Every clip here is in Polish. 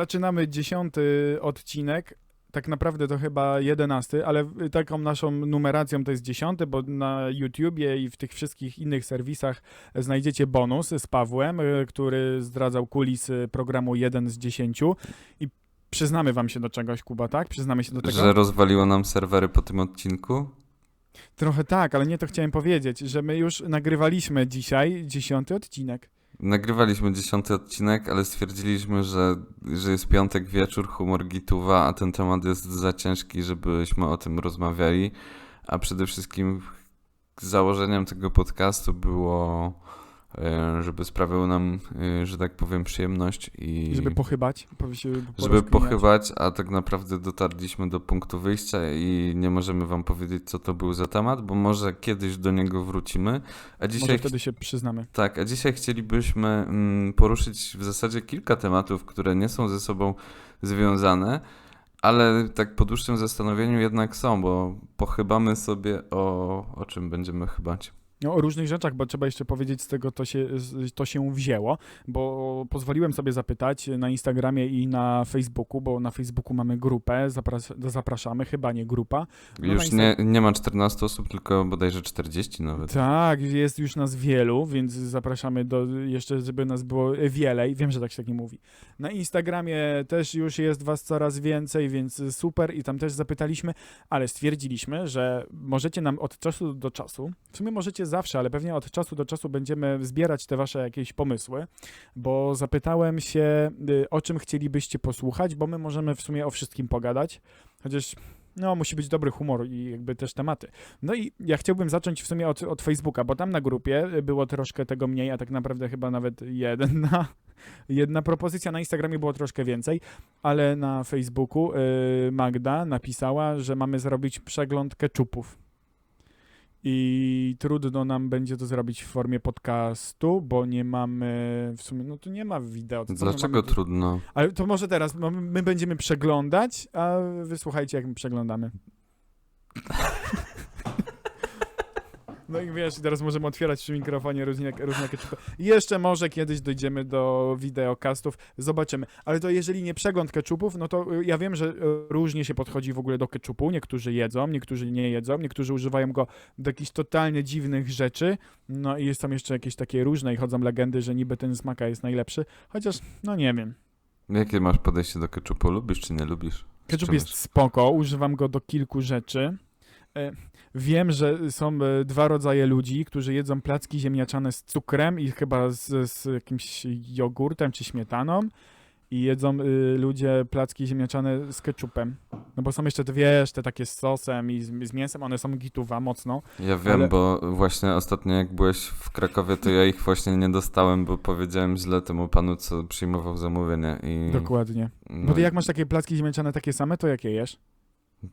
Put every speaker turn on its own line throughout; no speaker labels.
Zaczynamy dziesiąty odcinek. Tak naprawdę to chyba jedenasty, ale taką naszą numeracją to jest dziesiąty, bo na YouTubie i w tych wszystkich innych serwisach znajdziecie bonus z Pawłem, y, który zdradzał kulisy programu 1 z 10 i przyznamy wam się do czegoś, Kuba, tak? Przyznamy się do tego?
Że rozwaliło nam serwery po tym odcinku?
Trochę tak, ale nie to chciałem powiedzieć, że my już nagrywaliśmy dzisiaj dziesiąty odcinek.
Nagrywaliśmy dziesiąty odcinek, ale stwierdziliśmy, że, że jest piątek wieczór, humor gituwa, a ten temat jest za ciężki, żebyśmy o tym rozmawiali. A przede wszystkim założeniem tego podcastu było, żeby sprawiał nam, e, że tak powiem, przyjemność i
Żeby pochybać.
żeby pochywać, a tak naprawdę dotarliśmy do punktu wyjścia i nie możemy wam powiedzieć, co to był za temat, bo może kiedyś do niego wrócimy. A
Może
dzisiaj
wtedy się przyznamy.
tak, a dzisiaj chcielibyśmy mm, poruszyć w zasadzie kilka tematów, które nie są ze sobą związane, ale tak po dłuższym zastanowieniu jednak są, bo pochybamy sobie o, o czym będziemy chybać.
No, o różnych rzeczach, bo trzeba jeszcze powiedzieć, z tego to się, to się wzięło, bo pozwoliłem sobie zapytać na Instagramie i na Facebooku, bo na Facebooku mamy grupę, zapras- zapraszamy, chyba nie grupa. No
Już nie, nie ma 14 osób, tylko bodajże 40 nawet.
Tak, jest już nas wielu, więc zapraszamy do jeszcze, żeby nas było wielej. Wiem, że tak się tak nie mówi. Na Instagramie też już jest was coraz więcej, więc super i tam też zapytaliśmy, ale stwierdziliśmy, że możecie nam od czasu do czasu, w sumie możecie zawsze, ale pewnie od czasu do czasu będziemy zbierać te wasze jakieś pomysły, bo zapytałem się, y, o czym chcielibyście posłuchać, bo my możemy w sumie o wszystkim pogadać, chociaż no, musi być dobry humor i jakby też tematy. No i ja chciałbym zacząć w sumie od, od Facebooka, bo tam na grupie było troszkę tego mniej, a tak naprawdę chyba nawet jedna, jedna propozycja. Na Instagramie było troszkę więcej, ale na Facebooku y, Magda napisała, że mamy zrobić przegląd keczupów. I trudno nam będzie to zrobić w formie podcastu, bo nie mamy w sumie, no tu nie ma wideo. to
Dlaczego
mamy
trudno?
Ale to może teraz, bo my my będziemy przeglądać, a wy słuchajcie, jak my przeglądamy. No i wiesz, teraz możemy otwierać przy mikrofonie różne, różne ketchupy. Jeszcze może kiedyś dojdziemy do wideokastów, zobaczymy. Ale to jeżeli nie przegląd ketchupów, no to y, ja wiem, że y, różnie się podchodzi w ogóle do ketchupu. Niektórzy jedzą, niektórzy nie jedzą, niektórzy używają go do jakichś totalnie dziwnych rzeczy. No i jest tam jeszcze jakieś takie różne i chodzą legendy, że niby ten smaka jest najlepszy. Chociaż, no nie wiem.
Jakie masz podejście do ketchupu? Lubisz czy nie lubisz?
Ketchup jest spoko, używam go do kilku rzeczy. E, Wiem, że są e, dwa rodzaje ludzi, którzy jedzą placki ziemniaczane z cukrem i chyba z, z jakimś jogurtem czy śmietaną i jedzą y, ludzie placki ziemniaczane z ketchupem. No bo są jeszcze te, wiesz, te takie z sosem i z, z mięsem, one są gituwa mocno.
Ja wiem,
Ale-
bo właśnie ostatnio jak byłeś w Krakowie, to ja ich właśnie nie dostałem, bo powiedziałem źle temu panu, co przyjmował zamówienie i...
Dokładnie.
No,
Bo ty jak masz takie placki ziemniaczane takie same, to jakie jesz?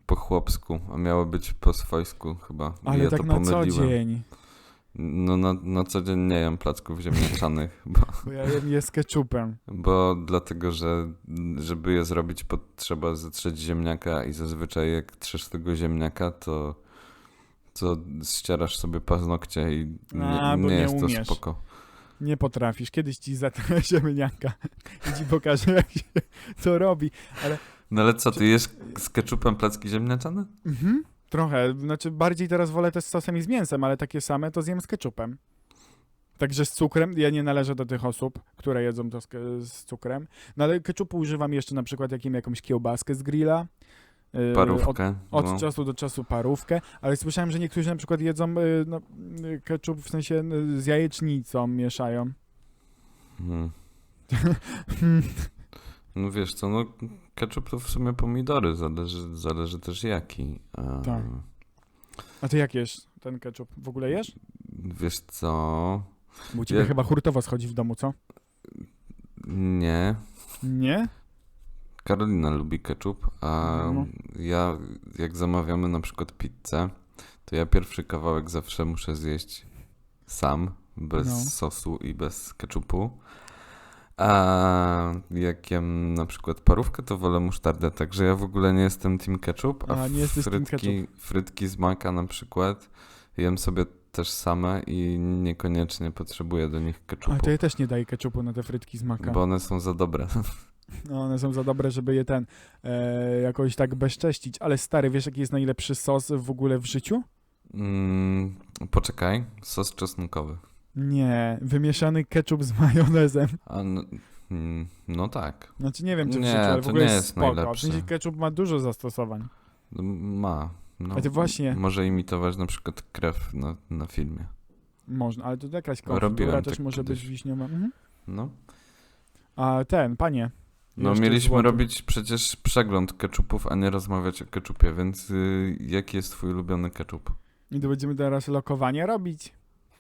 Po chłopsku, a miało być po swojsku chyba.
Ale
ja
tak
to
na co
pomyliłem.
dzień.
No na, na co dzień nie jem placków ziemniaczanych, bo,
Bo ja jem je z ketchupem.
bo dlatego, że żeby je zrobić potrzeba zetrzeć ziemniaka i zazwyczaj jak trzesz tego ziemniaka, to to ścierasz sobie paznokcie i nie,
A,
nie
nie
jest to
umiesz.
spoko.
Nie potrafisz. Kiedyś ci zatrę ziemniaka i ci pokażę, jak się to robi.
No ale co, ty jesz z ketchupem placki ziemniaczane?
Mhm. Trochę. Znaczy, bardziej teraz wolę też z sosem i z mięsem, ale takie same to zjem z ketchupem. Także z cukrem, ja nie należę do tych osób, które jedzą to z, z cukrem. No ale ketchupu używam jeszcze na przykład jakim, jakąś kiełbaskę z grilla. Yy, Od,
Parówkę.
od
no.
czasu do czasu parówkę, ale słyszałem, że niektórzy na przykład jedzą yy, no, yy, ketchup w sensie yy, z jajecznicą mieszają.
Mhm. No wiesz co, no ketchup to w sumie pomidory, zależy, zależy też jaki. A,
Tak. A ty jak jesz ten ketchup? W ogóle jesz?
Wiesz co,
Bo u ciebie
Ja-
chyba hurtowo schodzi w domu, co?
nie.
Nie?
Karolina lubi ketchup, a
No.
ja jak zamawiamy na przykład pizzę, to ja pierwszy kawałek zawsze muszę zjeść sam, bez
No.
sosu i bez ketchupu. A jak jem na przykład parówkę, to wolę musztardę, także ja w ogóle nie jestem team ketchup, a,
A, nie jesteś team
frytki, frytki z maka na przykład jem sobie też same i niekoniecznie potrzebuję do nich
Ale
ketchupu,
to ja też nie daję ketchupu na te frytki z maka.
bo one są za dobre.
No, one są za dobre, żeby je ten e, jakoś tak bezcześcić. Ale stary, wiesz jaki jest najlepszy sos w ogóle w życiu?
Mm, poczekaj, sos czosnkowy.
Nie, wymieszany ketchup z majonezem.
A, no, no tak,
Znaczy nie wiem czy w
Nie,
życiu, ale w ogóle
nie
jest
jest
spoko. W
najlepsze.
sensie ketchup ma dużo zastosowań.
No, ma. No,
A ty właśnie-
Może imitować na przykład krew na, na filmie.
Można, ale to jakaś
Robiłem
konfitura też
tak
może być
kiedyś.
wiśniowa. Mhm.
No.
A ten, panie.
No mieliśmy
złoty.
robić przecież przegląd keczupów, a nie rozmawiać o keczupie, więc y, jaki jest twój ulubiony keczup?
I to będziemy teraz lokowanie robić.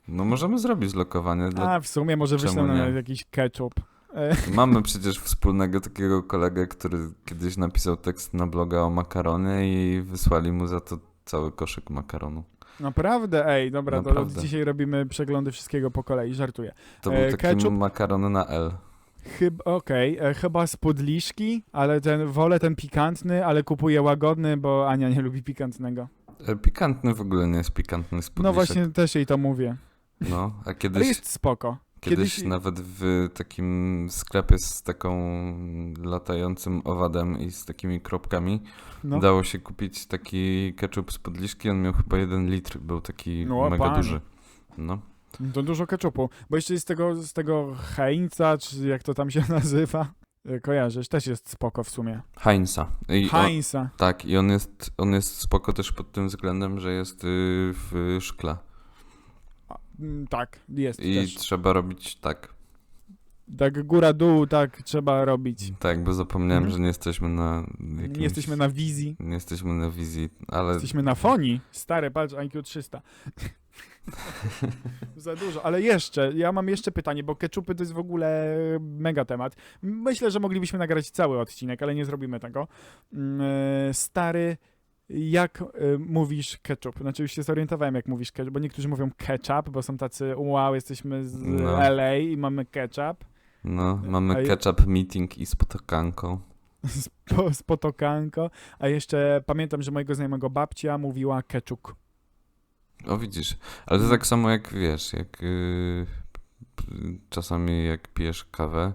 No możemy zrobić lokowanie. Dla...
A, w sumie może wyślę na
nie?
jakiś ketchup. E,
Mamy przecież wspólnego takiego kolegę, który kiedyś napisał tekst na bloga o makaronie i wysłali mu za to cały koszyk makaronu.
Naprawdę, ej, dobra, to
Naprawdę.
od dzisiaj robimy przeglądy wszystkiego po kolei, żartuję.
To
E,
był taki
ketchup?
makaron na L.
Chyba, okej, e, chyba z podliszki, ale ten, wolę ten pikantny, ale kupuję łagodny, bo Ania nie lubi pikantnego.
E, Pikantny w ogóle nie jest pikantny z
No
podliszek.
właśnie, też jej to mówię.
No, a
Ale
kiedyś,
jest spoko.
kiedyś,
kiedyś-
nawet w takim sklepie z taką latającym owadem i z takimi kropkami
No.
dało się kupić taki ketchup z podliszki. On miał chyba jeden litr, był taki
No,
mega
panie.
duży. No.
To dużo ketchupu, bo jeszcze jest z tego, z tego Heinza, czy jak to tam się nazywa, e, kojarzysz, też jest spoko w sumie.
Heinza. I on,
Heinza.
tak, i on jest, on jest spoko też pod tym względem, że jest y, w szkle.
Mm, Tak, jest
I
też.
trzeba robić tak.
Tak góra, dół, tak trzeba robić.
Tak, bo zapomniałem,
Mhm.
że nie jesteśmy na jakimś...
Nie jesteśmy na wizji,
Nie jesteśmy na wizji, ale
jesteśmy na fonii. Stary, patrz, IQ 300. Za dużo, ale jeszcze, ja mam jeszcze pytanie, bo ketchupy to jest w ogóle mega temat. Myślę, że moglibyśmy nagrać cały odcinek, ale nie zrobimy tego. Mm, e, Stary, jak e, mówisz ketchup? Znaczy już się zorientowałem, jak mówisz ketchup, bo niektórzy mówią ketchup, bo są tacy, wow, jesteśmy z
No.
LA i mamy ketchup.
no,
A
mamy
je-
ketchup meeting i spotokanką.
z, po, z potokanko, a jeszcze pamiętam, że mojego znajomego babcia mówiła keczuk.
O widzisz, ale to tak samo jak wiesz, jak yy, p- czasami jak pijesz kawę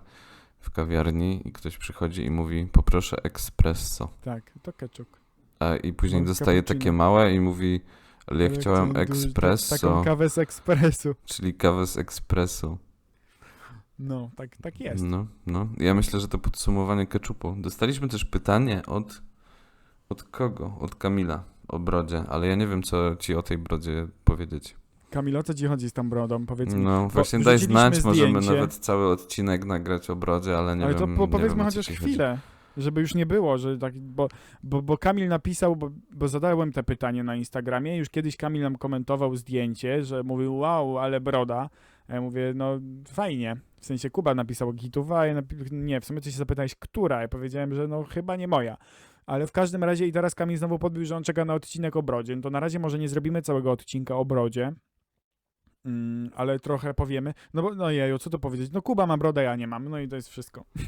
w kawiarni i ktoś przychodzi i mówi poproszę espresso,
Tak, to keczuk.
A i później
Mam
dostaje
cappuccino.
takie małe i mówi ale ja
Ale
chciałem
chciałem dużo-
espresso,
Taką kawę z ekspresu.
czyli kawę z espresso.
No, tak, tak jest.
No, no. Ja myślę, że to podsumowanie keczupu. Dostaliśmy też pytanie od od kogo? Od Kamila o brodzie, ale ja nie wiem, co ci o tej brodzie powiedzieć.
Kamilo, o co ci chodzi z tą brodą? Powiedz mi.
No, właśnie daj
wrzuciliśmy
znać, możemy
zdjęcie,
nawet cały odcinek nagrać o brodzie, ale nie
Ale to
wiem.
po,
nie
powiedzmy
wiem, o co
chociaż
ci chodzi.
chwilę, żeby już nie było, że tak, bo, bo, bo Kamil napisał, bo, bo zadałem te pytanie na Instagramie, już kiedyś Kamil nam komentował zdjęcie, że mówił, wow, ale broda. Ja mówię, no fajnie. W sensie Kuba napisał gituwa, ja napi- nie, w sumie ty się zapytałeś, która? Ja powiedziałem, że no chyba nie moja. Ale w każdym razie i teraz Kamil znowu podbił, że on czeka na odcinek o brodzie. No to na razie może nie zrobimy całego odcinka o brodzie, mm, ale trochę powiemy. No bo, no jeju, co to powiedzieć? No Kuba ma brodę, ja nie mam, no i to jest wszystko.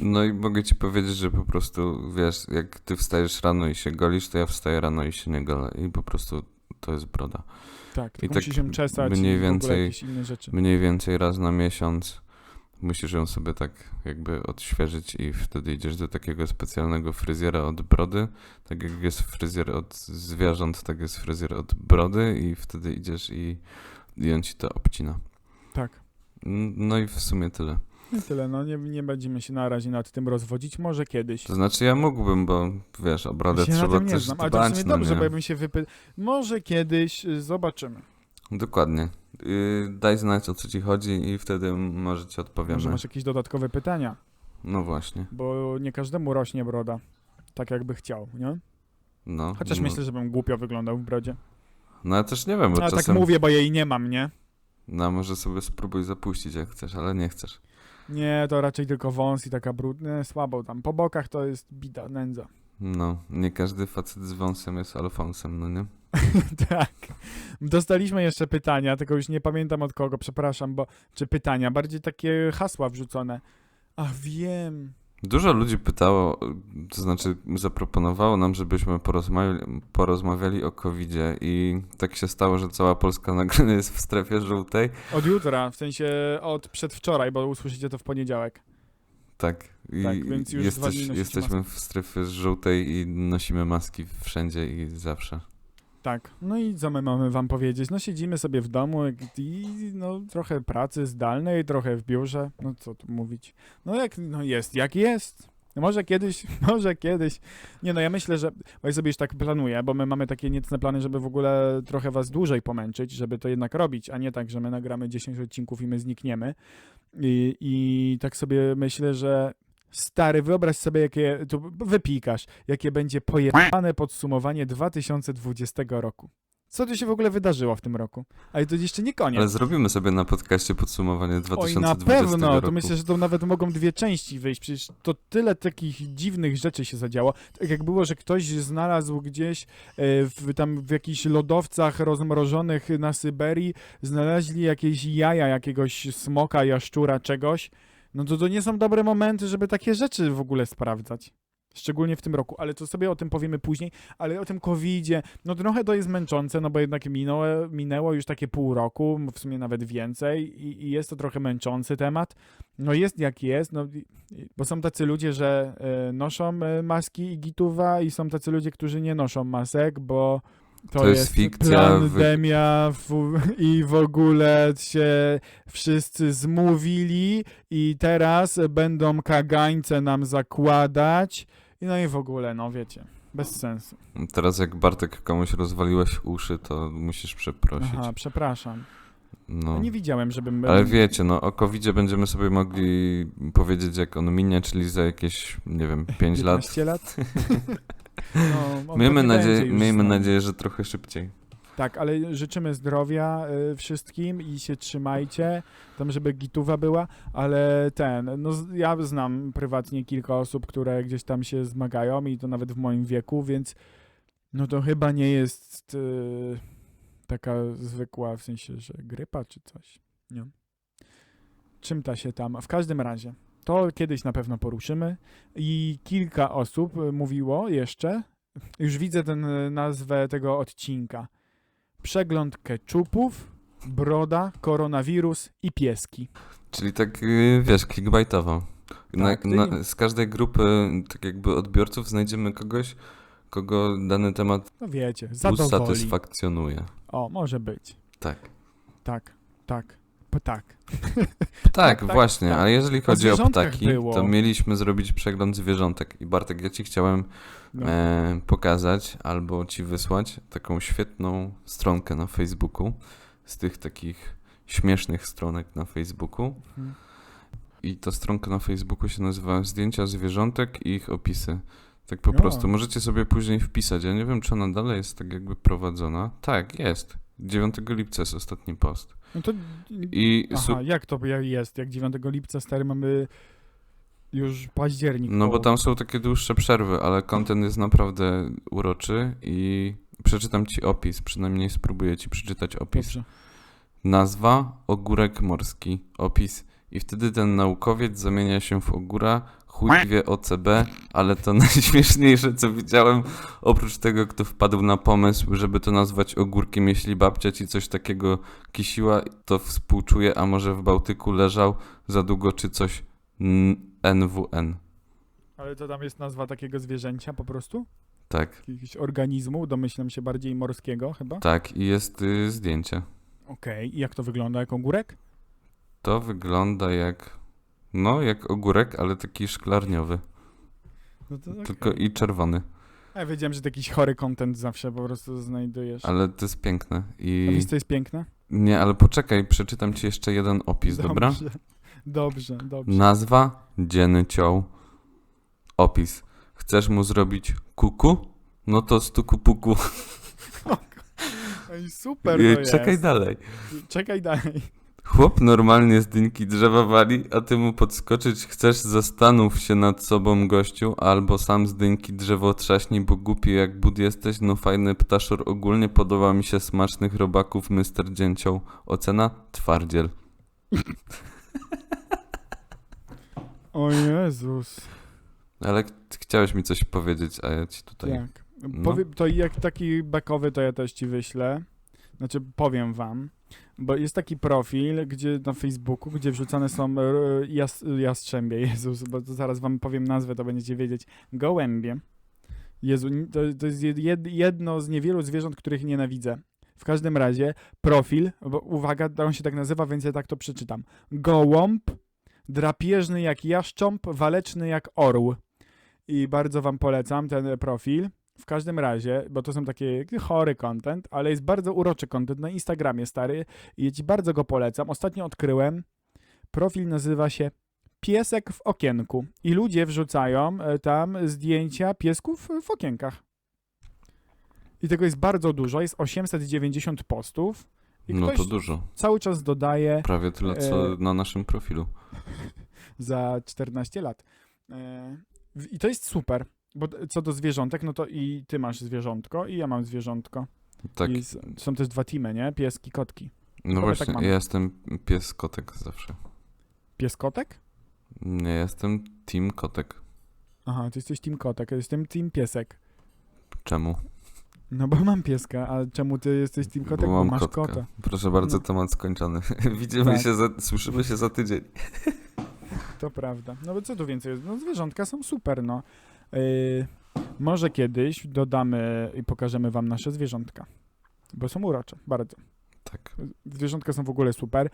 No i mogę ci powiedzieć, że po prostu, wiesz, jak ty wstajesz rano i się golisz, to ja wstaję rano i się nie golę i po prostu to jest broda.
Tak,
I tak
musi się czesać
mniej więcej-
jakieś inne rzeczy.
Mniej więcej raz na miesiąc musisz ją sobie tak jakby odświeżyć i wtedy idziesz do takiego specjalnego fryzjera od brody. Tak jak jest fryzjer od zwierząt, tak jest fryzjer od brody i wtedy idziesz i, i on ci to obcina.
Tak.
No i w sumie tyle.
I tyle, no nie, nie będziemy się na razie nad tym rozwodzić, może kiedyś.
To znaczy ja mógłbym, bo wiesz, o brodę
Ja się na
trzeba
tym nie
też
znam, ale to w sumie
no
dobrze, bo ja bym się wypytał. Może kiedyś y, zobaczymy.
Dokładnie. Yy, daj znać o co ci chodzi i wtedy może ci odpowiemy.
Może masz jakieś dodatkowe pytania,
No właśnie.
bo nie każdemu rośnie broda. Tak jakby chciał, nie?
No.
Chociaż
no.
myślę, żebym głupio wyglądał w brodzie.
No ja też nie wiem, bo
A
czasem...
tak mówię, bo jej nie mam, nie?
No może sobie spróbuj zapuścić jak chcesz, ale nie chcesz.
Nie, to raczej tylko wąs i taka brudna, słabo tam. Po bokach to jest bida, nędza.
No, nie każdy facet z wąsem jest alfonsem, no nie?
tak. Dostaliśmy jeszcze pytania, tylko już nie pamiętam od kogo, przepraszam, bo czy pytania, bardziej takie hasła wrzucone. A wiem.
Dużo ludzi pytało, to znaczy zaproponowało nam, żebyśmy porozmawiali, porozmawiali o COVID-zie i tak się stało, że cała Polska nagle jest w strefie żółtej.
Od jutra, w sensie od przedwczoraj, bo usłyszycie to w poniedziałek.
Tak. I
Tak,
jesteś, jesteśmy w strefie żółtej i nosimy maski wszędzie i zawsze.
Tak, no i co my mamy wam powiedzieć? No siedzimy sobie w domu i no trochę pracy zdalnej, trochę w biurze, no co tu mówić. No jak, no jest, jak jest. Może kiedyś, może kiedyś. Nie no, ja myślę, że, ja sobie już tak planuję, bo my mamy takie niecne plany, żeby w ogóle trochę was dłużej pomęczyć, żeby to jednak robić, a nie tak, że my nagramy 10 odcinków i my znikniemy. I, i tak sobie myślę, że stary, wyobraź sobie, jakie, tu wypikasz, jakie będzie pojebane podsumowanie 2020 roku. Co tu się w ogóle wydarzyło w tym roku? Ale to jeszcze nie koniec.
Ale zrobimy sobie na podcaście podsumowanie
Oj,
2020
na pewno,
roku.
to myślę, że to nawet mogą dwie części wyjść, przecież to tyle takich dziwnych rzeczy się zadziało. Tak jak było, że ktoś znalazł gdzieś e, w, tam w jakichś lodowcach rozmrożonych na Syberii, znaleźli jakieś jaja jakiegoś smoka, jaszczura, czegoś, no to to nie są dobre momenty, żeby takie rzeczy w ogóle sprawdzać. Szczególnie w tym roku, ale to sobie o tym powiemy później, ale o tym covidzie, no trochę to jest męczące, no bo jednak minęło, minęło już takie pół roku, w sumie nawet więcej i, i jest to trochę męczący temat. No jest jak jest, no, bo są tacy ludzie, że e, noszą e, maski i gituwa i są tacy ludzie, którzy nie noszą masek, bo to,
To jest fikcja, wy-
pandemia w, i w ogóle się wszyscy zmówili i teraz będą kagańce nam zakładać i no i w ogóle, no wiecie, bez sensu.
Teraz jak Bartek komuś rozwaliłeś uszy, to musisz przeprosić.
Aha, przepraszam.
No.
Nie widziałem, żebym...
Ale wiecie, no o covid będziemy sobie mogli powiedzieć jak on minie, czyli za jakieś, nie wiem, 5 lat.
15 lat? no, on
Miejmy,
już
miejmy nadzieję, że trochę szybciej.
Tak, ale życzymy zdrowia y, wszystkim i się trzymajcie, tam żeby gituwa była, ale ten, no ja znam prywatnie kilka osób, które gdzieś tam się zmagają i to nawet w moim wieku, więc no to chyba nie jest y, taka zwykła, w sensie, że grypa czy coś, nie? Czym ta się tam, w każdym razie, to kiedyś na pewno poruszymy i kilka osób y, mówiło jeszcze, już widzę ten nazwę tego odcinka, przegląd keczupów, broda, koronawirus i pieski.
Czyli tak, y, wiesz, clickbaitowo.
Tak,
na, z każdej grupy, tak jakby odbiorców, znajdziemy kogoś, kogo dany temat
No wiecie,
usatysfakcjonuje.
O, może być.
Tak.
Tak, tak, p- tak.
Tak,
tak,
właśnie,
tak.
ale jeżeli chodzi o
zwierzątkach
ptaki,
było.
to mieliśmy zrobić przegląd zwierzątek. I Bartek, ja ci chciałem
No.
e, pokazać albo ci wysłać taką świetną stronkę na Facebooku z tych takich śmiesznych stronek na Facebooku.
Mhm.
I ta stronka na Facebooku się nazywa Zdjęcia zwierzątek i ich opisy. Tak po
O.
prostu. Możecie sobie później wpisać. Ja nie wiem, czy ona dalej jest tak jakby prowadzona. Tak, jest. 9 lipca jest ostatni post.
No to...
I
Aha, jak to jest? Jak 9 lipca, stary, mamy już październik.
No bo tam są takie dłuższe przerwy, ale kontent jest naprawdę uroczy i przeczytam ci opis, przynajmniej spróbuję ci przeczytać opis.
Dobrze.
Nazwa ogórek morski, opis i wtedy ten naukowiec zamienia się w ogóra, chuj wie OCB, ale to najśmieszniejsze co widziałem, oprócz tego kto wpadł na pomysł, żeby to nazwać ogórkiem, jeśli babcia ci coś takiego kisiła, to współczuję, a może w Bałtyku leżał za długo czy coś NWN.
Ale to tam jest nazwa takiego zwierzęcia po prostu?
Tak.
Jakiegoś organizmu, domyślam się bardziej morskiego chyba?
Tak, i jest y, zdjęcie.
Okej, i jak to wygląda? Jak ogórek?
To wygląda jak. No, jak ogórek, ale taki szklarniowy.
No to
Tylko i czerwony.
Ja wiedziałem, że to jakiś chory content zawsze po prostu znajdujesz.
Ale to jest piękne.
A
I.
wiesz, co jest piękne?
Nie, ale poczekaj, przeczytam ci jeszcze jeden opis, dobra?
Dobrze, dobrze. dobrze.
Nazwa dzienny cioł. Opis. Chcesz mu zrobić kuku? No to stuku puku.
Ej, super
I Czekaj
jest.
dalej.
Czekaj dalej.
Chłop normalnie z dynki drzewa wali, a ty mu podskoczyć chcesz, zastanów się nad sobą gościu, albo sam z dynki drzewo trzaśnij, bo głupi jak bud jesteś, no fajny ptaszor, ogólnie podoba mi się smacznych robaków, Mr. Dzięcioł. Ocena? Twardziel.
O Jezus.
Ale ch- chciałeś mi coś powiedzieć, a ja ci tutaj...
Tak.
No.
Powiem, to jak taki bekowy, to ja też ci wyślę. Znaczy, powiem wam. Bo jest taki profil, gdzie na Facebooku, gdzie wrzucane są e, jas, jastrzębie, Jezus, bo zaraz wam powiem nazwę, to będziecie wiedzieć. Gołębie. Jezu, to, to jest jed, jedno z niewielu zwierząt, których nienawidzę. W każdym razie profil, bo uwaga, on się tak nazywa, więc ja tak to przeczytam. Gołąb, drapieżny jak jaszcząb, waleczny jak orł. I bardzo wam polecam ten profil. W każdym razie, bo to są takie chory content, ale jest bardzo uroczy content na Instagramie stary i ja ci bardzo go polecam. Ostatnio odkryłem, profil nazywa się Piesek w okienku i ludzie wrzucają e, tam zdjęcia piesków w okienkach. I tego jest bardzo dużo, jest 890 postów i
No to dużo.
cały czas dodaje
Prawie tyle, co
E,
na naszym profilu.
za 14 lat. E, I to jest super, bo co do zwierzątek, no to i ty masz zwierzątko i ja mam zwierzątko.
Tak,
I są też dwa teamy, nie? Pieski, kotki.
no
chyba
właśnie,
tak
ja jestem pies kotek zawsze.
Pies kotek?
Nie, jestem team kotek.
Aha, ty jesteś team kotek, ja jestem team piesek.
Czemu?
No bo mam pieska, a czemu ty jesteś team kotek? Bo,
mam
masz
kotka.
kota.
Proszę bardzo,
No.
temat skończony. Widzimy
Tak.
się, za, słyszymy się za tydzień.
To prawda. No bo co tu więcej jest? No zwierzątka są super, no. Yy, może kiedyś dodamy i pokażemy wam nasze zwierzątka. Bo są urocze, bardzo.
Tak.
Zwierzątka są w ogóle super.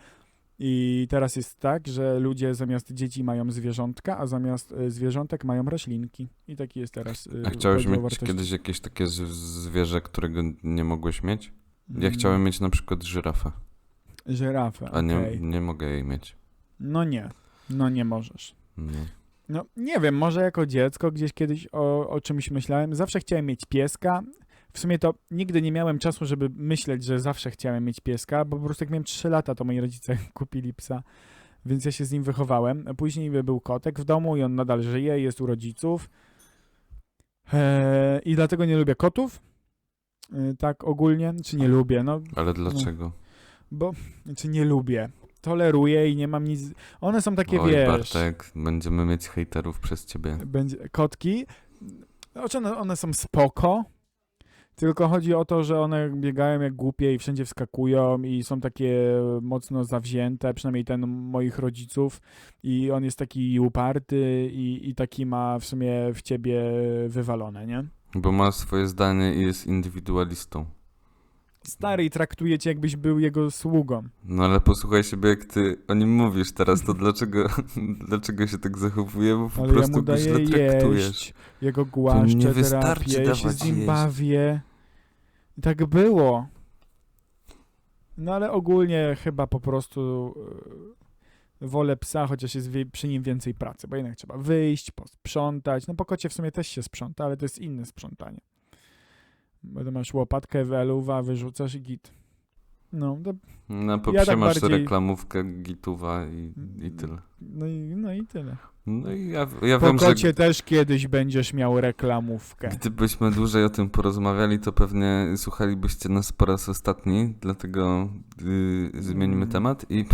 I teraz jest tak, że ludzie zamiast dzieci mają zwierzątka, a zamiast y, zwierzątek mają roślinki. I taki jest teraz. y,
A chciałeś mieć
wartości.
kiedyś jakieś takie zwierzę, którego nie mogłeś mieć? Ja
Mm,
chciałem mieć na przykład żyrafę,
Żyrafę.
a nie,
okej.
nie mogę jej mieć.
No nie. No nie możesz.
Nie.
No nie wiem, może jako dziecko gdzieś kiedyś o, o czymś myślałem. Zawsze chciałem mieć pieska. W sumie to nigdy nie miałem czasu, żeby myśleć, że zawsze chciałem mieć pieska, bo po prostu jak miałem 3 lata, to moi rodzice kupili psa, więc ja się z nim wychowałem. Później był kotek w domu i on nadal żyje, jest u rodziców. Eee, I dlatego nie lubię kotów. Eee, tak ogólnie, czy nie lubię, no
Ale dlaczego?
bo, czy nie lubię. Toleruję i nie mam nic. One są takie,
Oj,
wiesz...
Bartek, będziemy mieć hejterów przez ciebie.
będzie kotki. Znaczy one, one są spoko, tylko chodzi o to, że one biegają jak głupie i wszędzie wskakują i są takie mocno zawzięte, przynajmniej ten moich rodziców i on jest taki uparty i, i taki ma w sumie w ciebie wywalone, nie?
Bo ma swoje zdanie i jest indywidualistą.
Stary i traktuje cię jakbyś był jego sługą.
No ale posłuchaj siebie, jak ty o nim mówisz teraz, to dlaczego, dlaczego się tak zachowuje? Bo po
Ale ja
prostu
mu
go źle traktujesz.
jeść, jego głaszczę,
nie wystarczy
terapię, ja się z nim
jeść.
bawię. I tak było. No ale ogólnie chyba po prostu e, wolę psa, chociaż jest przy nim więcej pracy, bo jednak trzeba wyjść, posprzątać. No po kocie w sumie też się sprząta, ale to jest inne sprzątanie. Bo masz łopatkę, weluwa, wyrzucasz i git. No, to,
Na popsie
Ja tak
masz
bardziej-
reklamówkę Gituwa i, i tyle.
no, i, no i tyle.
No i ja, ja
Po
wiem, że
też kiedyś będziesz miał reklamówkę.
gdybyśmy dłużej o tym porozmawiali, to pewnie słuchalibyście nas po raz ostatni, dlatego yy, zmienimy
Mm.
temat i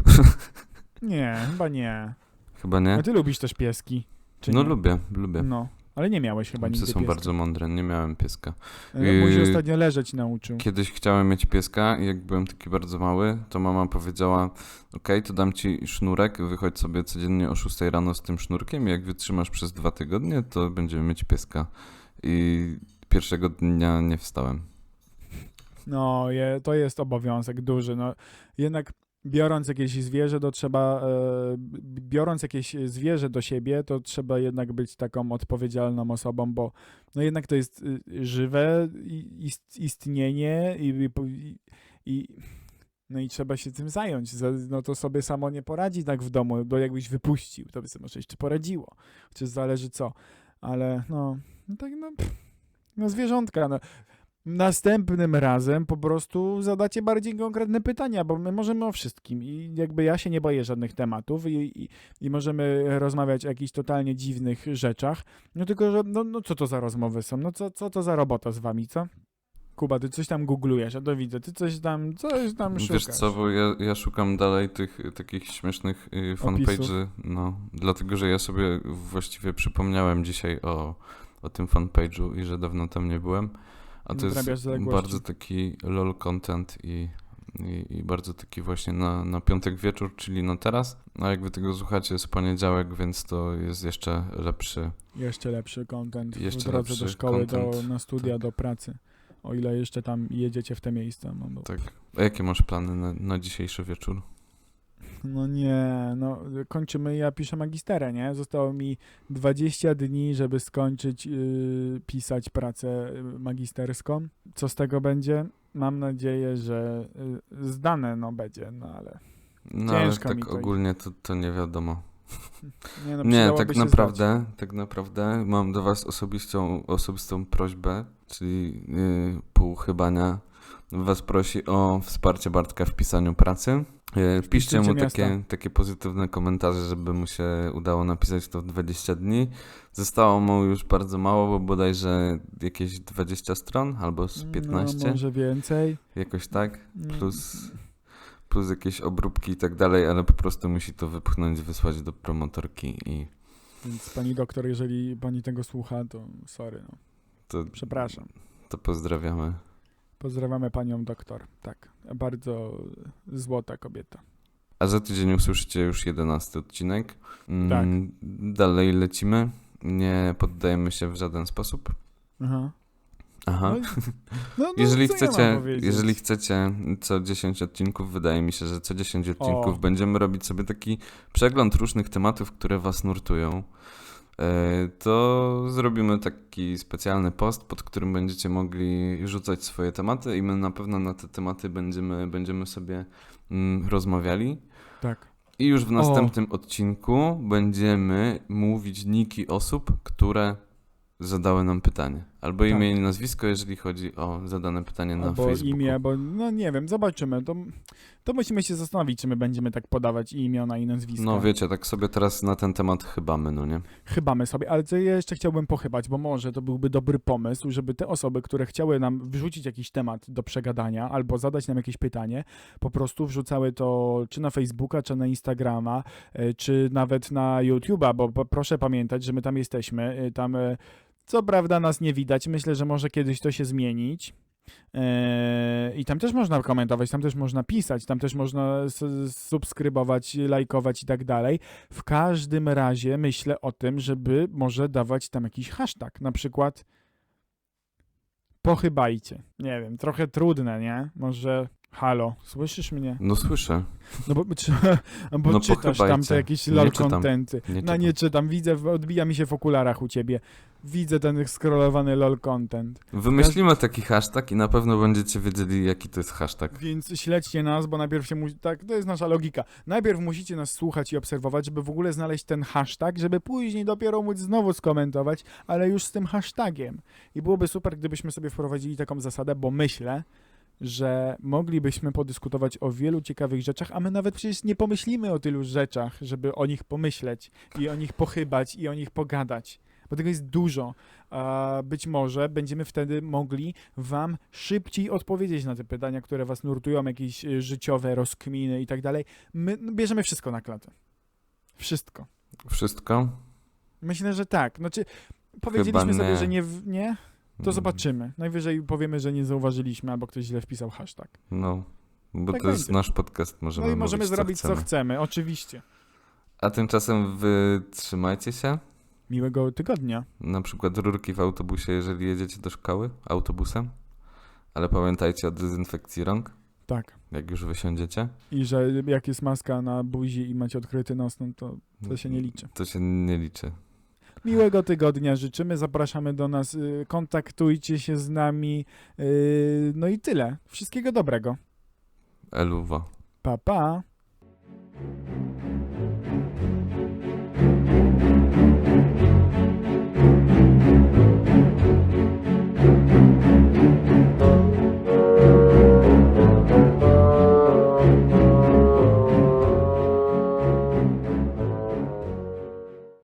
Nie, chyba nie.
chyba nie.
A ty lubisz też pieski?
No
nie?
lubię, lubię.
No, ale nie miałeś chyba
Psy
nigdy
są
pieska.
bardzo mądre, nie miałem pieska.
E, Mój się
Yy,
ostatnio leżeć nauczył.
Kiedyś chciałem mieć pieska i jak byłem taki bardzo mały, to mama powiedziała, okej, to dam ci sznurek, wychodź sobie codziennie o 6 rano z tym sznurkiem i jak wytrzymasz przez dwa tygodnie, to będziemy mieć pieska. I pierwszego dnia nie wstałem.
No, je, to jest obowiązek duży. No, jednak biorąc jakieś zwierzę, to trzeba, e, biorąc jakieś zwierzę do siebie, to trzeba jednak być taką odpowiedzialną osobą, bo no jednak to jest y, żywe istnienie i, i, i, no i trzeba się tym zająć. Za- No to sobie samo nie poradzi tak w domu, bo jakbyś wypuścił, to by sobie może jeszcze poradziło. Chociaż zależy co. Ale no, no tak no, pff, no zwierzątka, no. Następnym razem po prostu zadacie bardziej konkretne pytania, bo my możemy o wszystkim i jakby ja się nie boję żadnych tematów i, i, i możemy rozmawiać o jakichś totalnie dziwnych rzeczach, no tylko, że no, no co to za rozmowy są, no co, co to za robota z wami, co? Kuba, ty coś tam googlujesz, a to widzę, ty coś tam, coś tam szukasz.
Wiesz co, bo ja, ja szukam dalej tych takich śmiesznych y, fanpage'y, no, dlatego, że ja sobie właściwie przypomniałem dzisiaj o, o tym fanpage'u i że dawno tam nie byłem. A to
Nadrabiasz
jest bardzo taki lol content i I, i bardzo taki właśnie na, na piątek wieczór, czyli na teraz. A jak wy tego słuchacie, jest poniedziałek, więc to jest jeszcze lepszy.
Jeszcze lepszy content w
Jeszcze
drodze do szkoły, do, na studia,
tak.
do pracy. O ile jeszcze tam jedziecie w te miejsca. No, bo,
Tak. A jakie masz plany na, na dzisiejszy wieczór?
No nie, no kończymy, ja piszę magisterę, nie? Zostało mi 20 dni, żeby skończyć yy, pisać pracę y, magisterską. Co z tego będzie? Mam nadzieję, że y, zdane no będzie, no ale
No ale
Ciężko mi
tak
to
ogólnie to, to nie wiadomo.
nie no
Nie, tak naprawdę, tak naprawdę mam do was osobistą, osobistą prośbę, czyli yy, pół chybania was prosi o wsparcie Bartka w pisaniu pracy. Yy, piszcie mu takie,
miasta.
takie pozytywne komentarze, żeby mu się udało napisać to w 20 dni. Zostało mu już bardzo mało, bo bodajże jakieś 20 stron albo z
zdać.
15,
No, może więcej.
jakoś tak,
Mm,
plus, plus jakieś obróbki i tak dalej, ale po prostu musi to wypchnąć, wysłać do promotorki i
Więc pani doktor, jeżeli pani tego słucha, to sorry, no.
to,
Przepraszam.
to pozdrawiamy.
Pozdrawiamy panią doktor. Tak, bardzo złota kobieta.
A za tydzień usłyszycie już 11 odcinek. Mm,
Tak.
Dalej lecimy. Nie poddajemy się w żaden sposób.
Aha.
Aha.
No, no, no,
jeżeli,
ja
chcecie,
powiedzieć?
jeżeli chcecie co 10 odcinków, wydaje mi się, że co 10 odcinków
O.
będziemy robić sobie taki przegląd różnych tematów, które was nurtują. E, To zrobimy taki specjalny post, pod którym będziecie mogli rzucać swoje tematy i my na pewno na te tematy będziemy, będziemy sobie mm, rozmawiali.
Tak.
I już w następnym odcinku będziemy mówić niki osób, które zadały nam pytanie. Albo
Tak.
imię i nazwisko, jeżeli chodzi o zadane pytanie na
Albo
Facebooku.
imię, bo no nie wiem, zobaczymy. To, to musimy się zastanowić, czy my będziemy tak podawać i imiona i nazwiska.
No wiecie, tak sobie teraz na ten temat chybamy, no nie?
Chybamy sobie, ale co ja jeszcze chciałbym pochybać, bo może to byłby dobry pomysł, żeby te osoby, które chciały nam wrzucić jakiś temat do przegadania albo zadać nam jakieś pytanie, po prostu wrzucały to czy na Facebooka, czy na Instagrama, e, czy nawet na YouTube'a, bo proszę pamiętać, że my tam jesteśmy. e, Tam e, co prawda nas nie widać, myślę, że może kiedyś to się zmienić. E, I tam też można komentować, tam też można pisać, tam też można subskrybować, lajkować i tak dalej. W każdym razie myślę o tym, żeby może dawać tam jakiś hashtag, na przykład pochybajcie. Nie wiem, trochę trudne, nie? Może halo, słyszysz mnie?
No słyszę.
No bo, czy, bo
No
czytasz tam te jakieś lol contenty.
Nie
No nie czytam, widzę, odbija mi się w okularach u ciebie. Widzę ten scrollowany lol content.
Wymyślimy taki hashtag i na pewno będziecie wiedzieli, jaki to jest hashtag.
Więc śledźcie nas, bo najpierw się musi. Tak, to jest nasza logika. Najpierw musicie nas słuchać i obserwować, żeby w ogóle znaleźć ten hashtag, żeby później dopiero móc znowu skomentować, ale już z tym hashtagiem. I byłoby super, gdybyśmy sobie wprowadzili taką zasadę, bo myślę, że moglibyśmy podyskutować o wielu ciekawych rzeczach, a my nawet przecież nie pomyślimy o tylu rzeczach, żeby o nich pomyśleć i o nich pochybać i o nich pogadać. Bo tego jest dużo. Być może będziemy wtedy mogli Wam szybciej odpowiedzieć na te pytania, które Was nurtują, jakieś y, życiowe rozkminy i tak dalej. My no, bierzemy wszystko na klatę. Wszystko.
Wszystko?
Myślę, że tak. Znaczy, powiedzieliśmy
nie.
sobie, że nie, nie, to
Mm,
zobaczymy. Najwyżej powiemy, że nie zauważyliśmy, albo ktoś źle wpisał hashtag.
No, bo
Tak
to jest
będzie.
nasz podcast, możemy
No i możemy
mówić,
zrobić, co
chcemy.
chcemy, oczywiście.
A tymczasem wy trzymajcie się.
Miłego tygodnia.
Na przykład rurki w autobusie, jeżeli jedziecie do szkoły autobusem. Ale pamiętajcie o dezynfekcji rąk,
Tak.
jak już wysiądziecie.
I że jak jest maska na buzi i macie odkryty nos, no to to się nie liczy.
To się nie liczy.
Miłego tygodnia życzymy, zapraszamy do nas, y, kontaktujcie się z nami, y, no i tyle. Wszystkiego dobrego.
Eluwa.
Pa, pa.